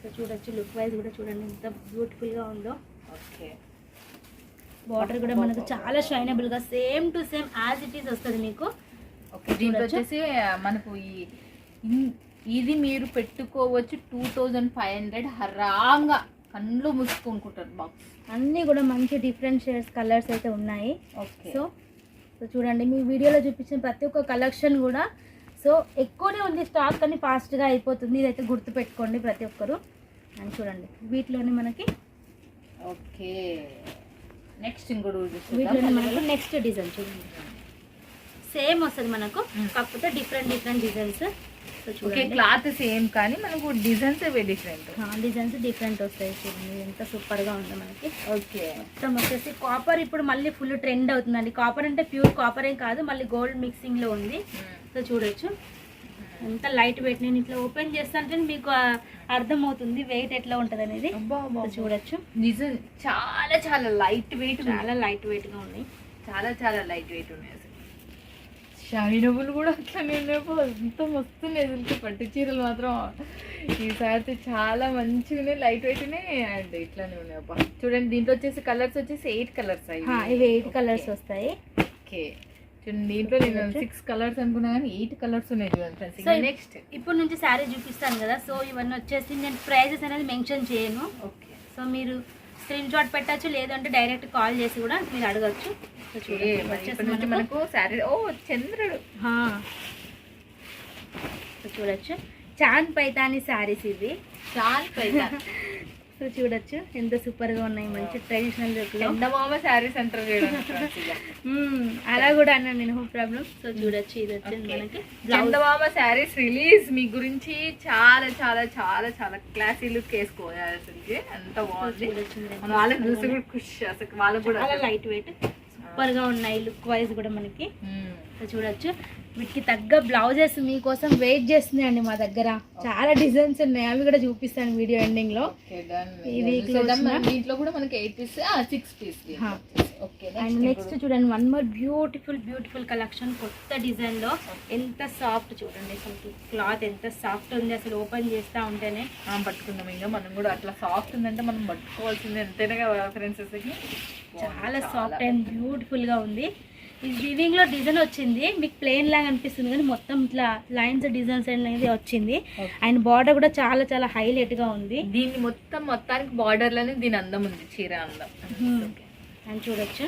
సో చూడొచ్చు లుక్ వైజ్ కూడా చూడండి ఎంత బ్యూటిఫుల్గా ఉందో. ఓకే. బార్డర్ కూడా మనకు చాలా షైనబుల్గా same to same as it is వస్తుంది మీకు. ఓకే దీంట్లో వచ్చేసి మనకు ఈ ఇది మీరు పెట్టుకోవచ్చు టూ థౌజండ్ ఫైవ్ హండ్రెడ్ హరాంగా కళ్ళు మూసుకుంటారు బాక్స్. అన్నీ కూడా మంచి డిఫరెంట్ షేడ్స్ కలర్స్ అయితే ఉన్నాయి. ఓకే. సో సో చూడండి మీ వీడియోలో చూపించిన ప్రతి ఒక్క కలెక్షన్ కూడా సో ఎక్కువనే ఉంది స్టాక్ కానీ ఫాస్ట్గా అయిపోతుంది. ఇదైతే గుర్తు పెట్టుకోండి ప్రతి ఒక్కరు. అని చూడండి వీటిలోనే మనకి ఓకే. నెక్స్ట్ ఇంకోటి వీటిలోనే. మనకు నెక్స్ట్ డిజైన్ చూడండి. సేమ్ వస్తుంది మనకు. కాకపోతే different different designs okay cloth same కానీ మనకు డిజైన్స్ డిఫరెంట్ డిజైన్స్ డిఫరెంట్ వస్తాయి చూడండి. ఎంత సూపర్గా ఉందో మనకి. ఓకే. మొత్తం వచ్చేసి కాపర్ ఇప్పుడు మళ్ళీ ఫుల్ ట్రెండ్ అవుతుందండి. కాపర్ అంటే ప్యూర్ కాపర్ ఏం కాదు మళ్ళీ గోల్డ్ మిక్సింగ్లో ఉంది. సో చూడొచ్చు. ఎంత లైట్ వెయిట్ నేను ఇట్లా ఓపెన్ చేస్తాంటే మీకు అర్థమవుతుంది వెయిట్ ఎట్లా ఉంటుంది అనేది చూడొచ్చు. నిజం చాలా చాలా లైట్ వెయిట్ చాలా లైట్ వెయిట్గా ఉన్నాయి చాలా చాలా లైట్ వెయిట్ ఉన్నాయి. షైనబుల్ కూడా అట్లనే ఉన్నాయి పో. ఎంత మస్తు అసలు పట్టు చీరలు మాత్రం ఈసారి చాలా మంచిగా ఉన్నాయి. లైట్ వెయిట్ ఉన్నాయి అండ్ ఇట్లానే ఉన్నాయి. చూడండి దీంట్లో వచ్చేసి కలర్స్ వచ్చేసి ఎయిట్ కలర్స్ ఇవి ఎయిట్ కలర్స్ వస్తాయి. ఓకే. చూడండి దీంట్లో నేను సిక్స్ కలర్స్ అనుకున్నా కానీ ఎయిట్ కలర్స్ ఉన్నాయి చూడండి సో నెక్స్ట్ ఇప్పుడు నుంచి శారీ చూపిస్తాను కదా. సో ఇవన్నీ వచ్చేసి నేను ప్రైజెస్ అనేది మెన్షన్ చేయను. ఓకే. సో మీరు స్క్రీన్ షాట్ పెట్టచ్చు లేదంటే డైరెక్ట్ కాల్ చేసి కూడా మీరు అడగచ్చు. చూడండి మనకు. శారీ ఓ చంద్రుడు. చూడొచ్చు. చాంద్ పైతాని శారీస్ ఇవి. చాలా పైగా సో చూడొచ్చు. ఎంత సూపర్గా ఉన్నాయి మంచి ట్రెడిషనల్ లుక్లో. చందమామ శారీ సెంటర్ చేయడానికి మ్మ్. అలా కూడా అన్నాను నేను నో ప్రాబ్లం సో చూడొచ్చు ఇది Okay. మనకి. శారీస్ రిలీజ్. మీ గురించి చాలా చాలా చాలా చాలా క్లాసీ లుక్ వేసుకోవాలి అసలు అంత బాగుంది. వాళ్ళకి చూసి కూడా ఖుషి అసలు వాళ్ళకి కూడా లైట్ వెయిట్ సూపర్గా ఉన్నాయి లుక్ వైజ్ కూడా మనకి. చూడొచ్చు. వీటికి తగ్గ బ్లౌజెస్ మీకోసం వెయిట్ చేస్తున్నాయండి మా దగ్గర. చాలా డిజైన్స్ ఉన్నాయి. అవి కూడా చూపిస్తాను వీడియో ఎండింగ్లో. దీంట్లో కూడా మనకి eight piece six piece and next చూడండి one more beautiful beautiful collection కొత్త డిజైన్లో ఎంత సాఫ్ట్ చూడండి. అసలు క్లాత్ ఎంత సాఫ్ట్ ఉంది. అసలు ఓపెన్ చేస్తా ఉంటేనే పట్టుకుందాం. ఇంకా మనం కూడా అట్లా సాఫ్ట్ ఉందంటే మనం పట్టుకోవాల్సింది. ఎంతైనా కదా ఫ్రెండ్స్ చాలా సాఫ్ట్ అండ్ బ్యూటిఫుల్గా ఉంది. ఈ వీవింగ్లో డిజైన్ వచ్చింది. మీకు ప్లెయిన్ లాగా అనిపిస్తుంది కానీ మొత్తం ఇట్లా లైన్స్ డిజైన్స్ అనేది వచ్చింది. అండ్ బార్డర్ కూడా చాలా చాలా హైలైట్గా ఉంది. దీన్ని మొత్తం మొత్తానికి బార్డర్లోనే దీని అందం ఉంది చీర అందం. అండ్ చూడొచ్చు.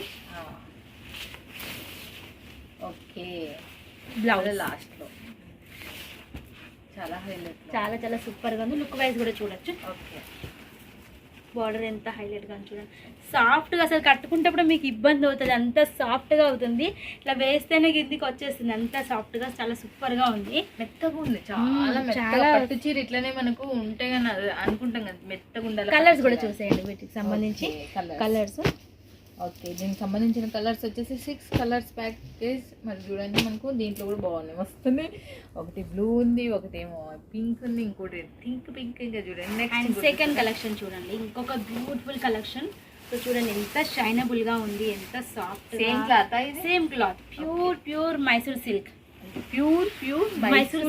ఓకే. బ్లౌజ్ లాస్ట్లో. చాలా హైలైట్ చాలా చాలా సూపర్గా ఉంది. లుక్ వైజ్ కూడా చూడొచ్చు. ఓకే. బార్డర్ ఎంత హైలైట్గా ఉంది చూడండి. సాఫ్ట్గా అసలు కట్టుకుంటప్పుడు మీకు ఇబ్బంది అవుతుంది. అంత సాఫ్ట్గా అవుతుంది. ఇట్లా వేస్తేనే కిందికి వచ్చేస్తుంది. అంత సాఫ్ట్గా చాలా సూపర్గా ఉంది. మెత్తగా ఉంది. చాలా చాలా- పట్టు చీర ఇట్లనే మనకు ఉంటే అనుకుంటాం కదా. మెత్తగా ఉండాలి. కలర్స్ కూడా. చూసేయండి వీటికి సంబంధించి. కలర్స్ ఓకే దీనికి సంబంధించిన కలర్స్ వచ్చేసి సిక్స్ కలర్స్ ప్యాకేజ్ మరి చూడండి మనకు దీంట్లో కూడా బాగున్నాయి వస్తుంది ఒకటి బ్లూ ఉంది ఒకటి ఏమో పింక్ ఉంది ఇంకోటి పింక్ పింక్ ఇంకా చూడండి. సెకండ్ కలెక్షన్ చూడండి. ఇంకొక బ్యూటిఫుల్ కలెక్షన్ సో చూడండి ఎంత షైనబుల్గా ఉంది ఎంత soft same cloth same cloth pure pure Mysore silk pure pure Mysore.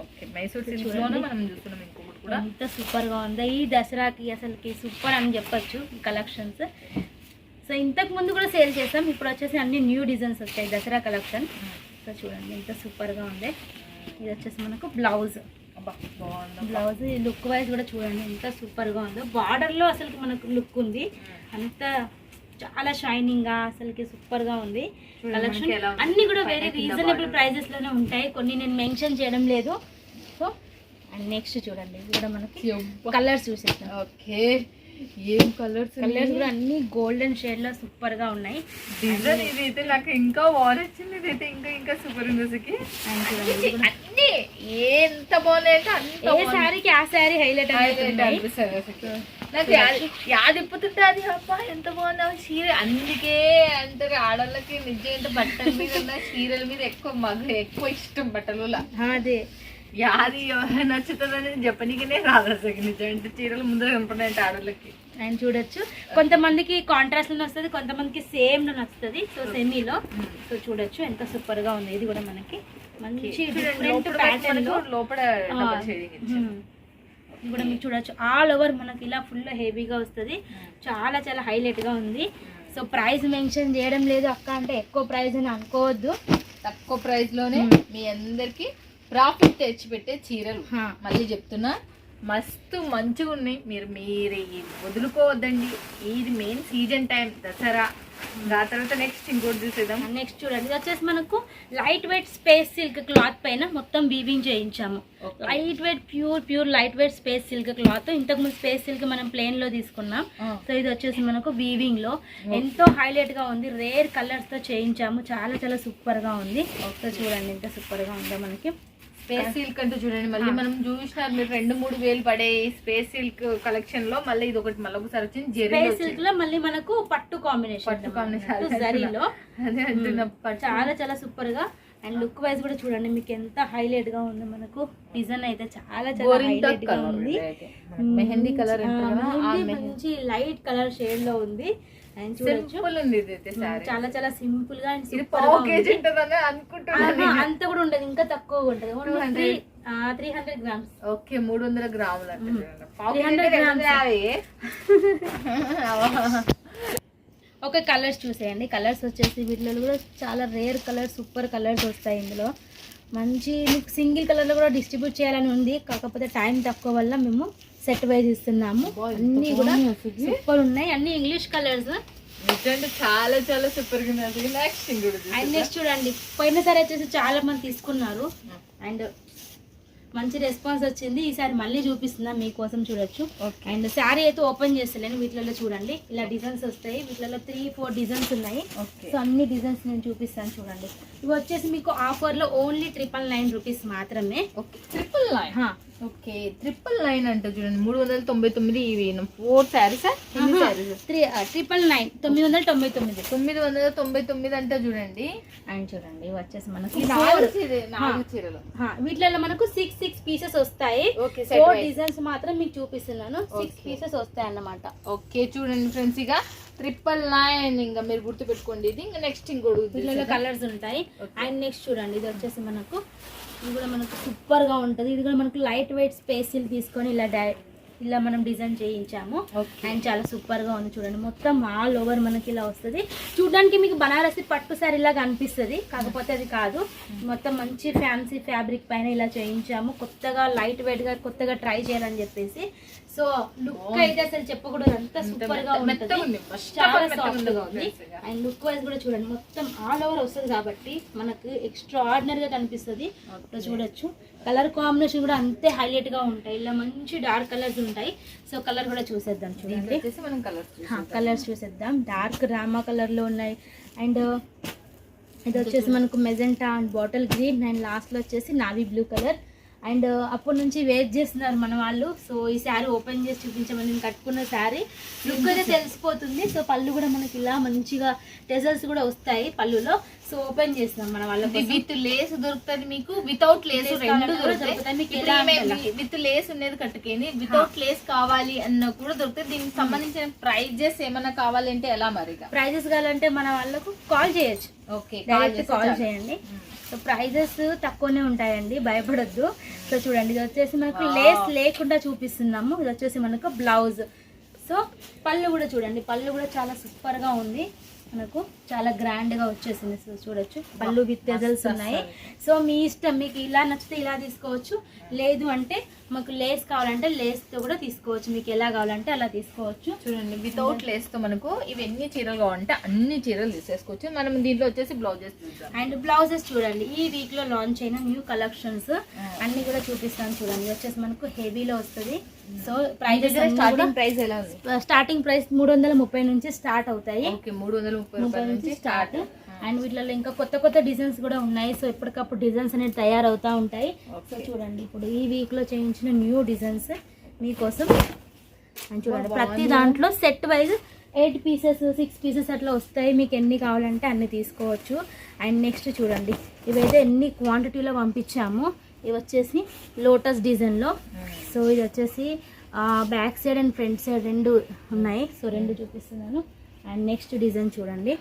Okay Mysore silk మనం చూస్తున్నాం ఇంకొకటి కూడా. ఎంత సూపర్గా ఉందో. ఈ దసరాకి అసలుకి సూపర్ అని చెప్పొచ్చు కలెక్షన్స్ సో ఇంతకు ముందు కూడా సేల్ చేసాం ఇప్పుడు వచ్చేసి అన్ని న్యూ డిజైన్స్ వచ్చాయి దసరా కలెక్షన్ సో చూడండి ఎంత సూపర్గా ఉంది. ఇది వచ్చేసి మనకు బ్లౌజ్ బ్లౌజ్ లుక్ వైజ్ కూడా చూడండి ఎంత సూపర్గా ఉందో. బార్డర్లో అసలు మనకు లుక్ ఉంది. అంత చాలా షైనింగ్గా అసలుకి సూపర్గా ఉంది. కలెక్షన్. అన్ని కూడా వేరే రీజనబుల్. ప్రైజెస్లోనే ఉంటాయి. కొన్ని నేను మెన్షన్ చేయడం లేదు. సో అండ్ నెక్స్ట్ చూడండి. ఇది కూడా మనకి కలర్స్ చూసేద్దాం. ఓకే. ఏం కలర్స్ కలర్స్ కూడా అన్ని గోల్డెన్ షేడ్లో సూపర్గా ఉన్నాయి. డిజైన్ ఇదైతే నాకు ఇంకా వార్ వచ్చింది. ఇదైతే ఇంకా ఇంకా సూపర్ ఉంది అసలుకి. ఇది అన్ని ఎంత బాగున్నాయి అంటే ఏ శారీకి ఆ శారీ హైలైట్ అనిపిస్తుంది. నాకు యాది- యాదిప్పుతుంటే అది అబ్బా ఎంత బాగుందా. చీర అందుకే అంటారు ఆడవాళ్ళకి నిజంగా బట్టల మీద ఉన్న చీరల మీద ఎక్కువ మగ ఎక్కువ ఇష్టం బట్టలు అదే. యాది నచ్చుతుందని చెప్పనీకనే రాదు అసలు నిజం అంటే చీరలు ముందర కనపడినాయంటే ఆడవాళ్ళకి అండ్ చూడొచ్చు. కొంతమందికి కాంట్రాస్ట్లో వస్తుంది కొంతమందికి సేమ్లో వస్తుంది. సో సెమీలో సో చూడొచ్చు. ఎంత సూపర్గా ఉంది. ఇది కూడా మనకి. మంచి లోపల కూడా మీకు చూడొచ్చు. ఆల్ ఓవర్ మనకి ఇలా ఫుల్ హెవీగా వస్తుంది. చాలా చాలా హైలైట్గా ఉంది. సో ప్రైస్ మెన్షన్ చేయడం లేదు అక్క అంటే ఎక్కువ ప్రైస్ అని అనుకోవద్దు. తక్కువ ప్రైస్లోనే మీ అందరికి ప్రాఫిట్ తెచ్చిపెట్టే చీరలు. మళ్ళీ చెప్తున్నా మస్తు మంచిగా ఉన్నాయి మీరు మీరు వదులుకోవద్దండి. ఇది మెయిన్ సీజన్ టైం దసరా. ఆ తర్వాత నెక్స్ట్ ఇంకోటి చూసేద్దాం. నెక్స్ట్ చూడండి. ఇది వచ్చేసి మనకు light weight space silk cloth పైన మొత్తం వీవింగ్ చేయించాము. Light weight pure pure light weight space silk cloth ఇంతకు ముందు స్పేస్ సిల్క్ మనం ప్లేన్లో తీసుకున్నాం. సో ఇది వచ్చేసి మనకు వీవింగ్లో. ఎంతో హైలైట్గా ఉంది. రేర్ కలర్స్తో చేయించాము. చాలా చాలా సూపర్గా ఉంది. సో చూడండి ఎంత సూపర్గా ఉందో మనకి. స్పేస్ సిల్క్ అంటే చూడండి మళ్ళీ మనం చూసినారు మీరు రెండు మూడు వేలు పడే స్పేస్ సిల్క్ కలెక్షన్లో మళ్ళీ ఇది ఒకటి మళ్ళీ ఒకసారి వచ్చింది జెరీ స్పేస్ సిల్క్లో మళ్ళీ మనకు పట్టు కాంబినేషన్ పట్టు combination. జరీలో అదే అంటున్నా. పట్టు. చాలా చాలా సూపర్గా. అండ్ లుక్ వైజ్ కూడా చూడండి మీకు ఎంత హైలైట్గా ఉంది మనకు. డిజైన్ అయితే చాలా చాలా హైలైట్గా ఉంది. మెహందీ కలర్ మంచి లైట్ కలర్ షేడ్లో ఉంది. అండ్ చూడొచ్చు. చాలా చాలా సింపుల్గా అండ్ సూపర్ అంత కూడా ఉండదు ఇంకా తక్కువ ఉంటుంది. త్రీ హండ్రెడ్ గ్రామ్స్ ఓకే మూడు వందల గ్రాములు అంటే మ్మ్. చూడండి. పావు 300 కేజీ grams. యాభై. ఒక కలర్స్ చూసేయండి. కలర్స్ వచ్చేసి వీటిలో కూడా చాలా రేర్ కలర్స్ సూపర్ కలర్స్ వస్తాయి ఇందులో. మంచి మీకు సింగిల్ కలర్లో కూడా డిస్ట్రిబ్యూట్ చేయాలని ఉంది. కాకపోతే టైం తక్కువ వల్ల మేము సెట్ వైజ్ ఇస్తున్నాము. అన్నీ కూడా సూపర్ ఉన్నాయి. అన్ని ఇంగ్లీష్ కలర్స్. చాలా చాలా సూపర్గా. అండ్ నెక్స్ట్ చూడండి. పోయినసారి వచ్చేసి చాలా మంది తీసుకున్నారు. అండ్ మంచి రెస్పాన్స్ వచ్చింది. ఈసారి మళ్ళీ చూపిస్తున్నా మీకోసం చూడొచ్చు. అండ్ శారీ అయితే ఓపెన్ చేస్తలేను. వీటిలో చూడండి. ఇలా డిజైన్స్ వస్తాయి. వీటిలో త్రీ ఫోర్ డిజైన్స్ ఉన్నాయి. సో అన్ని డిజైన్స్ నేను చూపిస్తాను చూడండి. ఇవి వచ్చేసి మీకు ఆఫర్లో ఓన్లీ ట్రిపుల్ నైన్ రూపీస్ మాత్రమే. Triple nine. Okay triple nine అంటే చూడండి మూడు వందల తొంభై తొమ్మిది ఇవి ఫోర్ శారీస్ ట్రిపుల్ నైన్ తొమ్మిది వందల తొంభై తొమ్మిది. తొమ్మిది వందల తొంభై తొమ్మిది అంటే చూడండి. అండ్ చూడండి వచ్చేసి మనకు. నాలుగు చీరలు. వీటిలో మనకు సిక్స్ సిక్స్ పీసెస్ వస్తాయి. ఫోర్ డిజైన్స్ మాత్రం మీకు చూపిస్తున్నాను. సిక్స్. పీసెస్ వస్తాయి అన్నమాట ఓకే చూడండి ఫ్రెండ్స్ ఇక ట్రిపుల్ నైన్ ఇంకా మీరు గుర్తు పెట్టుకోండి ఇది ఇంకా నెక్స్ట్ ఇంకోటి కలర్స్ ఉంటాయి. అండ్ నెక్స్ట్ చూడండి ఇది వచ్చేసి మనకు ఇది కూడా మనకు సూపర్గా ఉంటది. ఇది కూడా మనకు లైట్ వెయిట్ స్పేసిల్ తీసుకొని ఇలా డై ఇలా మనం డిజైన్ చేయించాము. అండ్ చాలా సూపర్గా ఉంది చూడండి. మొత్తం ఆల్ ఓవర్ మనకి ఇలా వస్తుంది. చూడడానికి మీకు బనారసి పట్టు సారీ లాగా అనిపిస్తుంది. కాకపోతే అది కాదు. మొత్తం మంచి ఫ్యాన్సీ ఫ్యాబ్రిక్ పైన ఇలా చేయించాము. కొత్తగా లైట్ వెయిట్గా కొత్తగా ట్రై చేయాలని చెప్పేసి. సో లుక్ అయితే అసలు చెప్పకూడదు. అంత సూపర్గా ఉంటుంది. చాలా సాఫ్ట్గా ఉంది. అండ్ లుక్ వైజ్ కూడా చూడండి మొత్తం ఆల్ ఓవర్ వస్తుంది కాబట్టి మనకు ఎక్స్ట్రా ఆర్డినరీ గా కనిపిస్తుంది. చూడొచ్చు. కలర్ కాంబినేషన్ కూడా అంతే హైలైట్గా ఉంటాయి. ఇలా మంచి డార్క్ కలర్స్ ఉంటాయి. సో కలర్ కూడా చూసేద్దాం చూడండి. కలర్స్ కలర్స్ చూసేద్దాం. డార్క్ రామా కలర్లో ఉన్నాయి. అండ్ ఇది వచ్చేసి మనకు magenta and bottle green and లాస్ట్లో వచ్చేసి నావీ బ్లూ కలర్ అండ్ అప్పటి నుంచి వెయిట్ చేస్తున్నారు మన వాళ్ళు. సో ఈ శారీ ఓపెన్ చేసి చూపించమని నేను కట్టుకున్న శారీ లుక్ అయితే తెలిసిపోతుంది. సో పళ్ళు కూడా మనకి ఇలా మంచిగా టెజల్స్ కూడా వస్తాయి పళ్ళులో. సో ఓపెన్ చేస్తున్నాం మన వాళ్ళ కోసం. విత్ లేస్ దొరుకుతుంది మీకు. వితౌట్ లేస్ రెండు దొరుకుతాయి. మీకు విత్ లేస్ ఉండేది కట్టుకేని వితౌట్ లేస్ కావాలి అన్న కూడా దొరుకుతాయి. దీనికి సంబంధించిన ప్రైజెస్ ఏమైనా కావాలంటే ఎలా మరిగా ప్రైజెస్ కావాలంటే మన వాళ్ళకు కాల్ చేయొచ్చు. ఓకే డైరెక్ట్ కాల్ చేయండి. సో ప్రైజెస్ తక్కువనే ఉంటాయండి. భయపడొద్దు. సో చూడండి ఇది వచ్చేసి మనకు లేస్ లేకుండా చూపిస్తున్నాము. ఇది వచ్చేసి మనకు బ్లౌజ్ సో పళ్ళు కూడా చూడండి పళ్ళు కూడా చాలా సూపర్గా ఉంది. మనకు చాలా గ్రాండ్గా వచ్చేసింది. సో చూడొచ్చు. పళ్ళు విత్ పెజల్స్ ఉన్నాయి. సో మీ ఇష్టం మీకు ఇలా నచ్చితే ఇలా తీసుకోవచ్చు. లేదు అంటే మాకు లేస్ కావాలంటే లేస్తో కూడా తీసుకోవచ్చు. మీకు ఎలా కావాలంటే అలా తీసుకోవచ్చు. చూడండి వితౌట్ లేస్తో మనకు ఇవి ఎన్ని చీరలు కావాలంటే అన్ని చీరలు తీసేసుకోవచ్చు. మనం దీంట్లో వచ్చేసి బ్లౌజెస్ అండ్ బ్లౌజెస్ చూడండి. ఈ వీక్లో లాంచ్ అయిన న్యూ కలెక్షన్స్ అన్ని కూడా చూపిస్తాను చూడండి. వచ్చేసి మనకు హెవీలో వస్తుంది. సో ప్రైజెస్ స్టార్టింగ్ ప్రైస్ ఎలా ఉంది? స్టార్టింగ్ ప్రైస్ మూడు వందల ముప్పై నుంచి స్టార్ట్ అవుతాయి. ఓకే మూడు వందల ముప్పై నుంచి స్టార్ట్ అండ్ వీటిలో ఇంకా కొత్త కొత్త డిజైన్స్ కూడా ఉన్నాయి. సో ఎప్పటికప్పుడు డిజైన్స్ అనేవి తయారవుతూ ఉంటాయి. సో చూడండి ఇప్పుడు ఈ వీక్లో చేయించిన న్యూ డిజైన్స్ మీకోసం. అండ్ చూడండి ప్రతి దాంట్లో set wise eight pieces six pieces అట్లా వస్తాయి. మీకు ఎన్ని కావాలంటే అన్ని తీసుకోవచ్చు. అండ్ నెక్స్ట్ చూడండి ఇవైతే ఎన్ని క్వాంటిటీలో పంపించాము. ఇవి వచ్చేసి లోటస్ డిజైన్లో. సో ఇది వచ్చేసి back side and front side రెండు ఉన్నాయి. సో రెండు చూపిస్తున్నాను. అండ్ నెక్స్ట్ డిజైన్ చూడండి.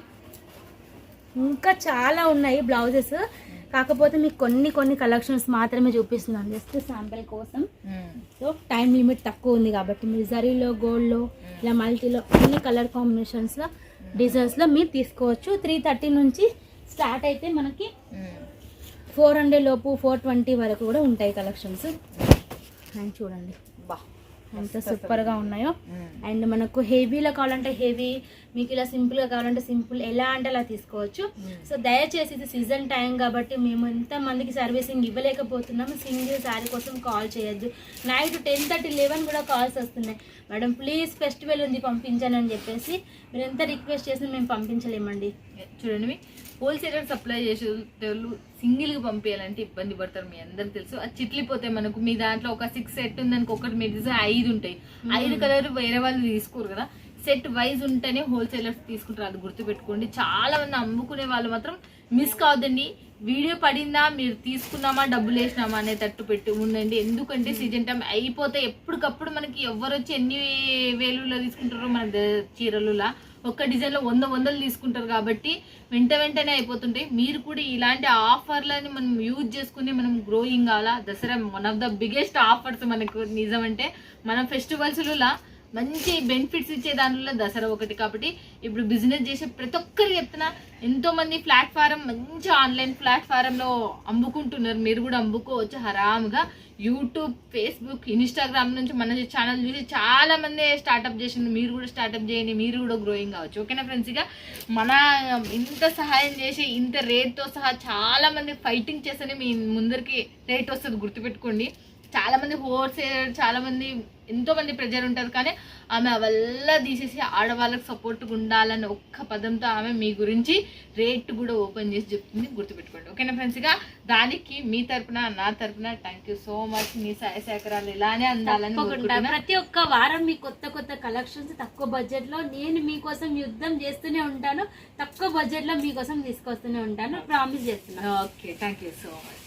ఇంకా చాలా ఉన్నాయి బ్లౌజెస్. కాకపోతే మీకు కొన్ని కొన్ని కలెక్షన్స్ మాత్రమే చూపిస్తున్నాను. జస్ట్ శాంపిల్ కోసం. సో టైం లిమిట్ తక్కువ ఉంది కాబట్టి మీరు జరీలో గోల్డ్లో ఇలా మల్టీలో అన్ని కలర్ కాంబినేషన్స్లో డిజైన్స్లో మీరు తీసుకోవచ్చు. త్రీ థర్టీ నుంచి స్టార్ట్ అయితే మనకి ఫోర్ హండ్రెడ్ లోపు ఫోర్ ట్వంటీ వరకు కూడా ఉంటాయి కలెక్షన్స్. అండ్ చూడండి. బా. ఎంత సూపర్గా ఉన్నాయో. అండ్ మనకు హెవీలో కావాలంటే హెవీ మీకు ఇలా సింపుల్గా కావాలంటే సింపుల్ ఎలా అంటే అలా తీసుకోవచ్చు. సో దయచేసి ఇది సీజన్ టైం కాబట్టి మేము ఎంత మందికి సర్వీసింగ్ ఇవ్వలేకపోతున్నాము. సింగిల్ శారీ కోసం కాల్ చేయొద్దు. నైట్ టెన్ థర్టీ లెవెన్ కూడా కాల్స్ వస్తున్నాయి. మేడం ప్లీజ్ ఫెస్టివల్ ఉంది పంపించండి అని చెప్పేసి మీరు ఎంత రిక్వెస్ట్ చేసినా మేము పంపించలేమండి. చూడండి హోల్సేలర్ సప్లై చేసే వాళ్ళు సింగిల్గా పంపించాలంటే ఇబ్బంది పడతారు మీ అందరికి తెలుసు. అది చిట్లిపోతే మనకు మీ దాంట్లో ఒక సిక్స్ సెట్ ఉందనుకో ఒకటి మీరు తీస్తే ఐదు ఉంటాయి. ఐదు కలర్ వేరే వాళ్ళు తీసుకోరు కదా. సెట్ వైజ్ ఉంటేనే హోల్సేలర్స్ తీసుకుంటారు అది గుర్తుపెట్టుకోండి. చాలా మంది అమ్ముకునే వాళ్ళు మాత్రం మిస్ కావద్దండి. వీడియో పడిందా మీరు తీసుకున్నామా డబ్బులు వేసినామా అనే తట్టు పెట్టి ఉండండి. ఎందుకంటే సీజన్ టైం అయిపోతే ఎప్పటికప్పుడు మనకి ఎవరు వచ్చి ఎన్ని వేలులో తీసుకుంటారో మన ద- చీరలులా. ఒక్క డిజైన్లో వంద వందలు తీసుకుంటారు కాబట్టి వెంట వెంటనే అయిపోతుంటాయి. మీరు కూడా ఇలాంటి ఆఫర్లని మనం యూజ్ చేసుకుని మనం గ్రోయింగ్ కావాలా Dasara one of the biggest offers మనకు నిజం అంటే మనం ఫెస్టివల్స్లో మంచి బెనిఫిట్స్ ఇచ్చే దానిలో దసరా ఒకటి కాబట్టి ఇప్పుడు బిజినెస్ చేసే ప్రతి ఒక్కరికి చెప్తున్నా ఎంతో మంది ప్లాట్ఫారం మంచి ఆన్లైన్ ప్లాట్ఫారంలో అమ్ముకుంటున్నారు. మీరు కూడా అమ్ముకోవచ్చు హరాముగా. యూట్యూబ్ ఫేస్బుక్ ఇన్స్టాగ్రామ్ నుంచి మన ఛానల్ చూసి చాలా మంది స్టార్ట్అప్ చేసిండ్రు. మీరు కూడా స్టార్ట్అప్ చేయండి మీరు కూడా గ్రోయింగ్ కావచ్చు. ఓకేనా ఫ్రెండ్స్ ఇక మన ఇంత సహాయం చేసి ఇంత రేట్తో సహా చాలా మంది ఫైటింగ్ చేస్తేనే మీ ముందరికి రేట్ వస్తుంది గుర్తుపెట్టుకోండి. చాలా మంది హోల్సేల్ చాలా మంది ఎంతో మంది ప్రెజర్ ఉంటారు కానీ ఆమె అవల్ల తీసేసి ఆడవాళ్ళకి సపోర్ట్గా ఉండాలని ఒక్క పదంతో ఆమె మీ గురించి రేట్ కూడా ఓపెన్ చేసి చెప్తుంది గుర్తుపెట్టుకోండి. ఓకేనా ఫ్రెండ్స్ ఇక దానికి మీ తరపున నా తరపున థ్యాంక్ యూ సో మచ్ మీ సహాయ సహకారాలు ఇలానే అందాలని. ప్రతి ఒక్క వారం మీ కొత్త కొత్త కలెక్షన్స్ తక్కువ బడ్జెట్లో నేను మీకోసం యుద్ధం చేస్తూనే ఉంటాను. తక్కువ బడ్జెట్లో మీకోసం తీసుకొస్తూనే ఉంటాను. ప్రామిస్ చేస్తున్నాను okay thank you so much